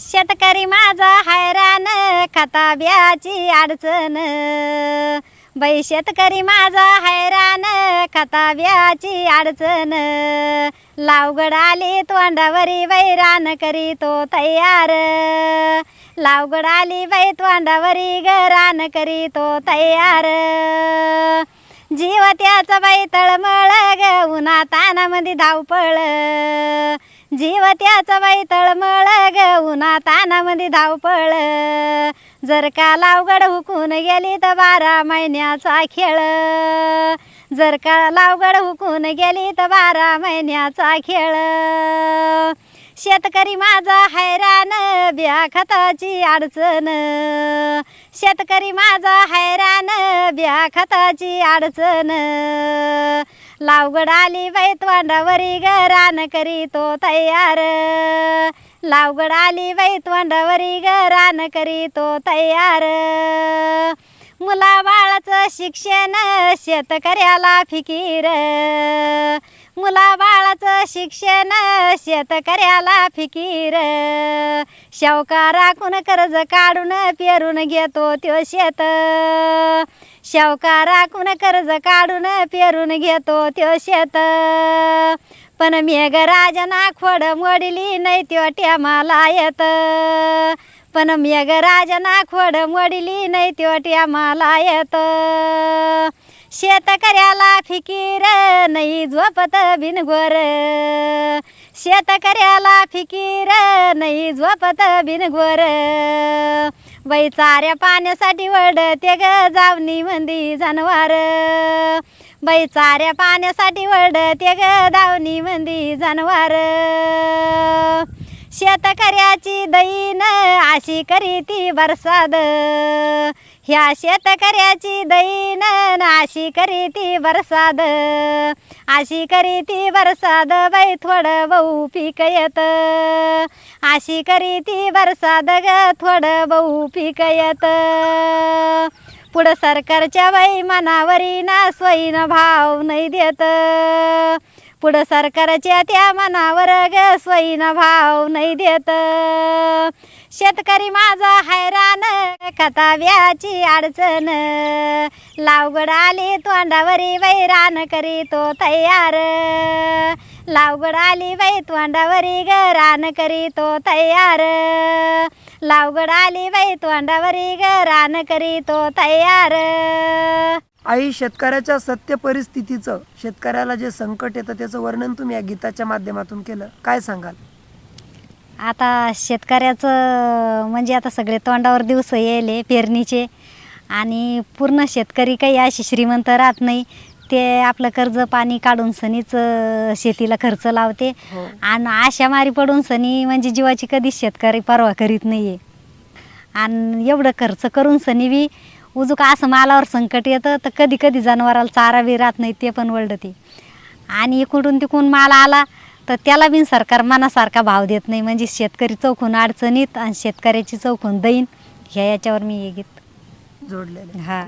शेतकरी माझा हैराण खाता ब्याची अडचण. बाई शेतकरी माझा हैराण खाता ब्याची अडचण. लावगड आली तोंडावरी वैरान करी तो तयार. लावगड आली बाई तोंडावरी गरान करी तो तयार. जीव त्याचा बाई तळमळ ग उन्हा तानामध्ये धावपळ. जीव त्याचा बाई तळमळ ग उन्हा तानामध्ये धावपळ जर का लावगड हुकून गेली तर बारा महिन्याचा खेळ. जर का लावगड हुकून गेली तर बारा महिन्याचा खेळ. शेतकरी माझा हैराण ब्या खताची अडचण. शेतकरी माझा हैराण ब्या खताची अडचण. लावगड आली बाई तोंडावरी घरान करी तो तयार. लावगड आली बाई तोंडावरी घरान करी तो तयार. मुला बाळाचं शिक्षण शेतकऱ्याला फिकीर. मुला बाळाचं शिक्षण शेतकऱ्याला फिकीर. शेवका राखून कर्ज काढून पेरून घेतो त्यो शेत. शेवका राखून कर्ज काढून पेरून घेतो त्यो शेत. पण मेघराजना खोड मोडली नाही त्यो ट्यामाला येत. पण मेघराजना खोड मोडली नाही त्यो ट्यामाला येत. शेतकऱ्याला फिकीर नाही झोपत बिनगोर. शेतकऱ्याला फिकीर नाही झोपत बिनगोर. बाई चाऱ्या पाण्यासाठी वडते ग जावनी मंदी जनावर. बाई चाऱ्या पाण्यासाठी वडते ग दावणी मंदी जनावर. शेतकऱ्याची दैन अशी करी ती बरसाद. ह्या शेतकऱ्याची दैन अशी करी ती बरसाद. अशी करी ती बरसाद बाई थोडं बहु पीक येत. अशी करी ती बरसाद ग थोडं बहु पीक येत. पुढं सरकारच्या बाई मनावरी ना स्वयं भाव नाही देत. पुढं सरकारच्या त्या मनावर ग सोयीनं भाव नाही देत. शेतकरी माझा हैराण खताव्याची अडचण. लावगड आली तोंडावरी वैरान करी तो तयार. लावगड आली बाई तोंडावरी गरान करी तो तयार. लावगड आली बाई तोंडावरी गरान करी तो तयार. आई शेतकऱ्याच्या सत्य परिस्थितीचं शेतकऱ्याला जे संकट येतं त्याचं वर्णन तुम्ही या गीताच्या माध्यमातून केलं. काय सांगाल? आता शेतकऱ्याचं म्हणजे आता सगळे तोंडावर दिवस येले पेरणीचे. आणि पूर्ण शेतकरी काही अशी श्रीमंत राहत नाही. ते आपलं कर्ज पाणी काढून सनीच शेतीला खर्च लावते. हो. आणि आशा मारी पडून सनी म्हणजे जीवाची कधीच शेतकरी परवा करीत नाही आहे आणि एवढं खर्च करून सनी बी उजूक असं मालावर संकट येतं तर कधी कधी जनावराला चारा बी राहत नाही ते पण वळडते. आणि इकडून तिकडून माल आला तर त्याला बी सरकार मनासारखा भाव देत नाही. म्हणजे शेतकरी चौकून अडचणीत आणि शेतकऱ्याची चौकून दैन ह्या याच्यावर मी हे गीत जोडलेले हा.